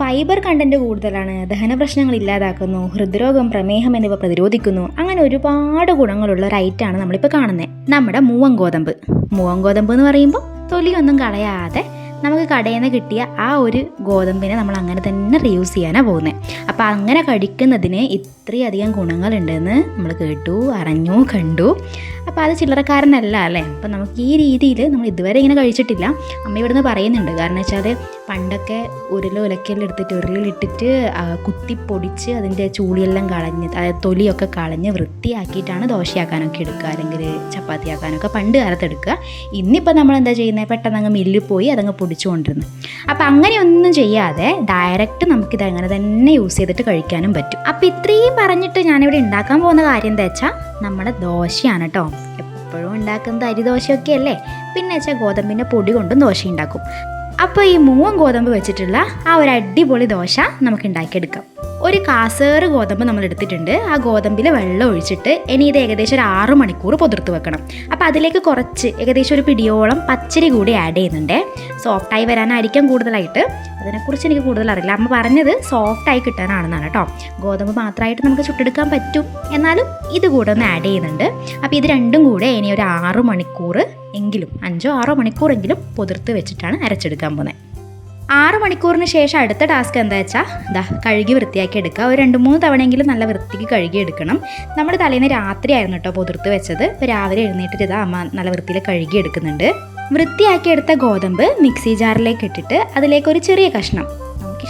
Fibre content കൂടുതലാണ് ദഹന പ്രശ്നങ്ങൾ ഇല്ലാതാക്കുന്നു ഹൃദ്രോഗം പ്രമേഹം എന്നിവ പ്രതിരോധിക്കുന്നു അങ്ങനെ ഒരുപാട് ഗുണങ്ങളുള്ള ഒരു ഐറ്റാണ് നമ്മളിപ്പോൾ കാണുന്നത് നമ്മുടെ മൂവൻ ഗോതമ്പ്. എന്ന് പറയുമ്പോൾ തൊലിയൊന്നും കളയാതെ നമുക്ക് കടയിൽ നിന്ന് കിട്ടിയ ആ ഒരു ഗോതമ്പിനെ നമ്മൾ അങ്ങനെ തന്നെ റീയൂസ് ചെയ്യാനാണ് പോകുന്നത് അപ്പോൾ അങ്ങനെ കഴിക്കുന്നതിന് ഇത്രയധികം ഗുണങ്ങളുണ്ടെന്ന് നമ്മൾ കേട്ടു അറിഞ്ഞു കണ്ടു. അപ്പോൾ അത് ചില്ലറക്കാരനല്ല അല്ലേ? അപ്പോൾ നമുക്ക് ഈ രീതിയിൽ നമ്മൾ ഇതുവരെ ഇങ്ങനെ കഴിച്ചിട്ടില്ല. അമ്മ ഇവിടുന്ന് പറയുന്നുണ്ട് കാരണം വെച്ചാൽ പണ്ടൊക്കെ ഉരുള എടുത്തിട്ട് ഉരുളിലിട്ടിട്ട് കുത്തി പൊടിച്ച് അതിന്റെ ചൂളിയെല്ലാം കളഞ്ഞ് തൊലിയൊക്കെ കളഞ്ഞ് വൃത്തിയാക്കിയിട്ടാണ് ദോശയാക്കാനൊക്കെ എടുക്കുക അല്ലെങ്കിൽ ചപ്പാത്തിയാക്കാനൊക്കെ പണ്ട് കാലത്ത് എടുക്കുക. ഇന്നിപ്പോൾ നമ്മൾ എന്താ ചെയ്യുന്നത്? പെട്ടെന്ന് അങ്ങ് മില്ലിൽ പോയി അതങ്ങ് പൊടിച്ചു കൊണ്ടിരുന്നു അപ്പോൾ അങ്ങനെയൊന്നും ചെയ്യാതെ ഡയറക്റ്റ് നമുക്കിത് അങ്ങനെ തന്നെ യൂസ് ചെയ്തിട്ട് കഴിക്കാനും പറ്റും. അപ്പോൾ ഇത്രയും പറഞ്ഞിട്ട് ഞാനിവിടെ ഉണ്ടാക്കാൻ പോകുന്ന കാര്യം എന്താ വെച്ചാൽ നമ്മുടെ ദോശയാണ് കേട്ടോ. എപ്പോഴും ഉണ്ടാക്കുന്നത് അരിദോശയൊക്കെ അല്ലേ പിന്നെ വെച്ചാൽ ഗോതമ്പിന്റെ പൊടി കൊണ്ടും ദോശ ഉണ്ടാക്കും. അപ്പോൾ ഈ മൂവൻ ഗോതമ്പ് വെച്ചിട്ടുള്ള ആ ഒരു അടിപൊളി ദോശ നമുക്ക് ഉണ്ടാക്കിയെടുക്കാം ഒരു കാസേറ് ഗോതമ്പ് നമ്മൾ എടുത്തിട്ടുണ്ട്. ആ ഗോതമ്പിൽ വെള്ളം ഒഴിച്ചിട്ട് ഇനി ഇത് ഏകദേശം ഒരു ആറ് മണിക്കൂർ പൊതിർത്ത് വെക്കണം. അപ്പോൾ അതിലേക്ക് കുറച്ച് ഏകദേശം ഒരു പിടിയോളം പച്ചരി കൂടി ആഡ് ചെയ്യുന്നുണ്ട്. സോഫ്റ്റായി വരാനായിരിക്കും കൂടുതലായിട്ട്. അതിനെക്കുറിച്ച് എനിക്ക് കൂടുതൽ അറിയില്ല. അമ്മ പറഞ്ഞത് സോഫ്റ്റായി കിട്ടാനാണെന്നാണ് കേട്ടോ. ഗോതമ്പ് മാത്രമായിട്ട് നമുക്ക് ചുട്ടെടുക്കാൻ പറ്റും. എന്നാലും ഇത് കൂടെ ഒന്ന് ആഡ് ചെയ്യുന്നുണ്ട്. അപ്പോൾ ഇത് രണ്ടും കൂടെ ഇനി ഒരു ആറ് മണിക്കൂർ എങ്കിലും അഞ്ചോ ആറോ മണിക്കൂറെങ്കിലും പൊതിർത്ത് വെച്ചിട്ടാണ് അരച്ചെടുക്കാൻ പോകുന്നത്. ആറ് മണിക്കൂറിന് ശേഷം അടുത്ത ടാസ്ക് എന്താ വെച്ചാൽ ഇതാ കഴുകി വൃത്തിയാക്കി എടുക്കുക. ഒരു രണ്ട് മൂന്ന് തവണയെങ്കിലും നല്ല വൃത്തിക്ക് കഴുകി എടുക്കണം. നമ്മൾ തലേന്ന് രാത്രിയായിരുന്നു കേട്ടോ പുതിർത്ത് വെച്ചത്. രാവിലെ എഴുന്നേറ്റിട്ട് ഇതാ അമ്മ നല്ല വൃത്തിയിൽ കഴുകി എടുക്കുന്നുണ്ട്. വൃത്തിയാക്കിയെടുത്ത ഗോതമ്പ് മിക്സി ജാറിലേക്ക് ഇട്ടിട്ട് അതിലേക്ക് ഒരു ചെറിയ കഷ്ണം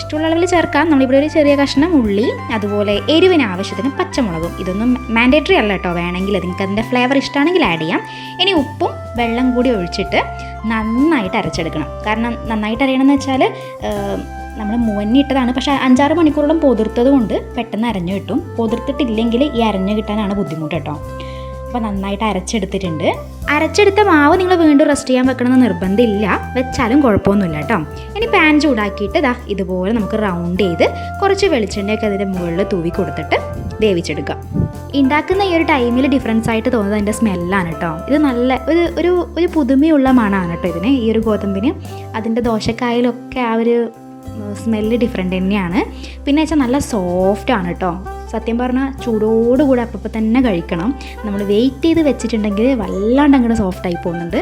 ഇഷ്ടമുള്ള അളവിൽ ചേർക്കാം. നമ്മളിവിടെ ഒരു ചെറിയ കഷ്ണം ഉള്ളി അതുപോലെ എരിവിന് ആവശ്യത്തിന് പച്ചമുളകും. ഇതൊന്നും മാൻഡേറ്ററി അല്ല കേട്ടോ. വേണമെങ്കിൽ നിങ്ങൾക്ക് അതിന്റെ ഫ്ലേവർ ഇഷ്ടമാണെങ്കിൽ ആഡ് ചെയ്യാം. ഇനി ഉപ്പും വെള്ളം കൂടി ഒഴിച്ചിട്ട് നന്നായിട്ട് അരച്ചെടുക്കണം. കാരണം നന്നായിട്ട് അരയണമെന്ന് വെച്ചാൽ നമ്മൾ മുവന്നിട്ടതാണ് പക്ഷേ അഞ്ചാറ് മണിക്കൂറോളം പൊതിർത്തത് കൊണ്ട് പെട്ടെന്ന് അരഞ്ഞു കിട്ടും. പൊതിർത്തിട്ടില്ലെങ്കിൽ ഈ അരഞ്ഞു കിട്ടാനാണ് ബുദ്ധിമുട്ട് കേട്ടോ. അപ്പോൾ നന്നായിട്ട് അരച്ചെടുത്തിട്ടുണ്ട്. അരച്ചെടുത്ത മാവ് നിങ്ങൾ വീണ്ടും റെസ്റ്റ് ചെയ്യാൻ വെക്കണമെന്ന് നിർബന്ധമില്ല. വെച്ചാലും കുഴപ്പമൊന്നുമില്ല കേട്ടോ. ഇനി പാൻ ചൂടാക്കിയിട്ട് ഇതാ ഇതുപോലെ നമുക്ക് റൗണ്ട് ചെയ്ത് കുറച്ച് വെളിച്ചെണ്ണയൊക്കെ അതിന്റെ മുകളിൽ തൂവി കൊടുത്തിട്ട് വേവിച്ചെടുക്കാം. ഉണ്ടാക്കുന്ന ഈ ഒരു ടൈമിൽ ഡിഫറൻസ് ആയിട്ട് തോന്നുന്നത് അതിന്റെ സ്മെല്ലാണ് കേട്ടോ. ഇത് നല്ല ഒരു ഒരു ഒരു പുതുമയുള്ള മണമാണ് കേട്ടോ ഇതിന്. ഈ ഒരു ഗോതമ്പിന് അതിന്റെ ദോശക്കായലൊക്കെ ആ ഒരു സ്മെല്ല് ഡിഫറെന്റ് തന്നെയാണ്. പിന്നെ വെച്ചാൽ നല്ല സോഫ്റ്റ് ആണ് കേട്ടോ. സത്യം പറഞ്ഞാൽ ചൂടോടുകൂടെ അപ്പം തന്നെ കഴിക്കണം. നമ്മൾ വെയിറ്റ് ചെയ്ത് വെച്ചിട്ടുണ്ടെങ്കിൽ വല്ലാണ്ട് അങ്ങോട്ട് സോഫ്റ്റായി പോകുന്നുണ്ട്.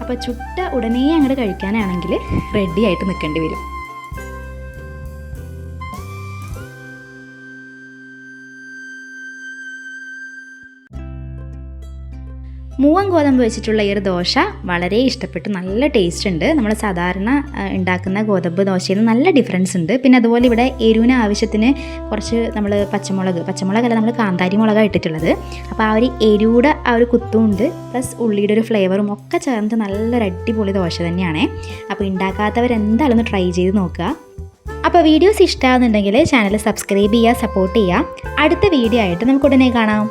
അപ്പോൾ ചുട്ട ഉടനെ അങ്ങോട്ട് കഴിക്കാനാണെങ്കിൽ റെഡി ആയിട്ട് നിൽക്കേണ്ടി വരും. മൂവൻ ഗോതമ്പ് വെച്ചിട്ടുള്ള ഈ ഒരു ദോശ വളരെ ഇഷ്ടപ്പെട്ടു. നല്ല ടേസ്റ്റ് ഉണ്ട്. നമ്മൾ സാധാരണ ഉണ്ടാക്കുന്ന ഗോതമ്പ് ദോശയിൽ നല്ല ഡിഫറൻസ് ഉണ്ട്. പിന്നെ അതുപോലെ ഇവിടെ എരിവിന് ആവശ്യത്തിന് കുറച്ച് നമ്മൾ പച്ചമുളക് പച്ചമുളകല്ല നമ്മൾ കാന്താരി മുളകാണ് ഇട്ടിട്ടുള്ളത്. അപ്പോൾ ആ ഒരു എരിയുടെ ആ ഒരു കുത്തും ഉണ്ട്. പ്ലസ് ഉള്ളിയുടെ ഒരു ഫ്ലേവറും ഒക്കെ ചേർന്നിട്ട് നല്ലൊരു അടിപൊളി ദോശ തന്നെയാണ്. അപ്പോൾ ഉണ്ടാക്കാത്തവരെന്തായാലും ഒന്ന് ട്രൈ ചെയ്ത് നോക്കുക. അപ്പോൾ വീഡിയോസ് ഇഷ്ടമാകുന്നുണ്ടെങ്കിൽ ചാനൽ സബ്സ്ക്രൈബ് ചെയ്യുക സപ്പോർട്ട് ചെയ്യുക. അടുത്ത വീഡിയോ ആയിട്ട് നമുക്ക് ഉടനെ കാണാം.